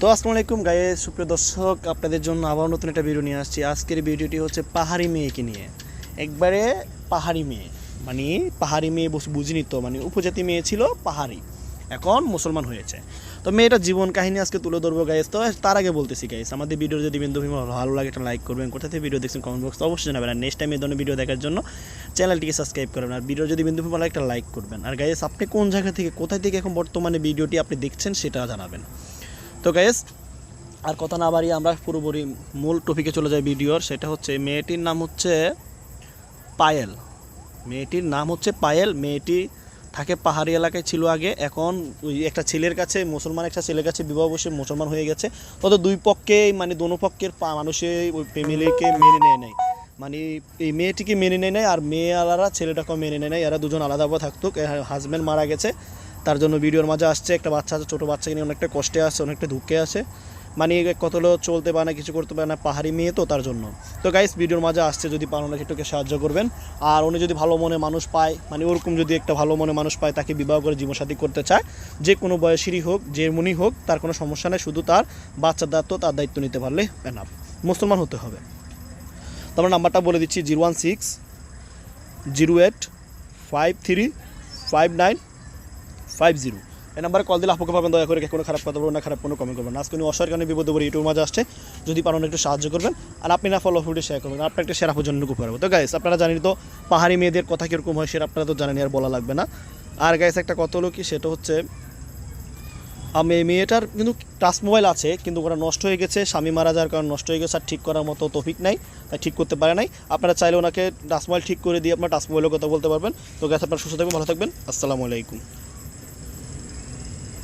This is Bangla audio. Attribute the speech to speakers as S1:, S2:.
S1: তো আসসালামু আলাইকুম গায়ে সুপ্রিয় দর্শক, আপনাদের জন্য আবার নতুন একটা ভিডিও নিয়ে আসছি। আজকের ভিডিওটি হচ্ছে পাহাড়ি মেয়েকে নিয়ে। একবারে পাহাড়ি মেয়ে মানে পাহাড়ি মেয়ে বস- বুঝিনি তো মানে উপজাতি মেয়ে ছিল, পাহাড়ি। এখন মুসলমান হয়েছে। তো মেয়েটার জীবন কাহিনী আজকে তুলে ধরবো গাইস তো তার আগে বলতেছি গাইস আমাদের ভিডিও যদি বিন্দু ভালো লাগে একটা লাইক করবেন। কোথা থেকে ভিডিও দেখছেন কমেন্ট বক্স অবশ্যই জানাবেন। আর নেক্সট টাইম এই ধরনের ভিডিও দেখার জন্য চ্যানেলটিকে সাবস্ক্রাইব করবেন। আর ভিডিও যদি বিন্দু ভালো একটা লাইক করবেন। আর গাইস আপনি কোন জায়গা থেকে, কোথায় থেকে এখন বর্তমানে ভিডিওটি আপনি দেখছেন সেটা জানাবেন। তো গাইস আর কথা না বাড়িয়ে আমরা পুরোপুরি মূল টপিকে চলে যাই ভিডিওর, সেটা হচ্ছে মেয়েটির নাম হচ্ছে পায়েল। মেয়েটির নাম হচ্ছে পায়েল, মেয়েটি থাকে পাহাড়ি এলাকায় ছিল আগে, এখন ওই একটা ছেলের কাছে, মুসলমান একটা ছেলের কাছে বিবাহ বসে মুসলমান হয়ে গেছে। তবে দুই পক্ষেই মানে দোনো পক্ষের মানুষে ওই ফ্যামিলিকে মেনে নেয় নাই। মানে এই মেয়েটিকে মেনে নেয় নাই, আর মেয়ে আলারা ছেলেটাকেও মেনে নেয় নাই, এরা দুজন আলাদাভাবে থাকতো হাজব্যান্ড মারা গেছে। তার জন্য ভিডিওর মাঝে আসছে, একটা বাচ্চা আছে, ছোটো বাচ্চাকে নিয়ে অনেকটা কষ্টে আসছে অনেকটা দুঃখে আছে। মানে কত লোক চলতে পারে না, কিছু করতে পারে না, পাহাড়ি মেয়ে তো তার জন্য। তো গাইস ভিডিওর মাঝে আসছে, যদি পারো না একটুকে সাহায্য করবেন। আর উনি যদি ভালো মনে মানুষ পায় মানে ওরকম যদি একটা ভালো মনে মানুষ পায়, তাকে বিবাহ করে জীবনসাথী করতে চায়, যে কোনো বয়সেরই হোক, যে মনি হোক, তার কোনো সমস্যা নেই, শুধু তার বাচ্চার দায়িত্ব, তার দায়িত্ব নিতে পারলে এনাফ মুসলমান হতে হবে। তারপর নাম্বারটা বলে দিচ্ছি zero one six zero eight five three five nine five zero এই নাম্বারে কল দিলে আপুকে পাবেন, দয়া করে কোনো খারাপ কথা বলবেন না, খারাপ কোনো কমেন্ট করবেন আজকে উনি অসহায় কারণে বিপদে পড়ে ইউটিউব মাঝে আসছে। যদি পারেন একটু সাহায্য করবেন। আর আপনি না ফলো ফুটে শেয়ার করবেন আপনার একটা জন্য খুব পারব। তো গাইস আপনারা জানেন তো, পাহাড়ি মেয়েদের কথা কীরকম হয় সেটা আপনারা তো জানেন আর বলা লাগবে না। আর গাইস একটা কথা হলো কি, সেটা হচ্ছে, আমি এই মেয়েটার কিন্তু টাচ মোবাইল আছে, কিন্তু ওরা নষ্ট হয়ে গেছে, স্বামী মারা যাওয়ার কারণে নষ্ট হয়ে গেছে, আর ঠিক করার মতো তফিক নাই, তাই ঠিক করতে পারে নাই। আপনারা চাইলে ওনাকে টাচ মোবাইল ঠিক করে দিয়ে আপনার টাচ মোবাইলের কথা বলতে পারবেন। তো গ্যাস আপনার সুস্থ থাকবেন, ভালো থাকবেন। আসসালামু আলাইকুম।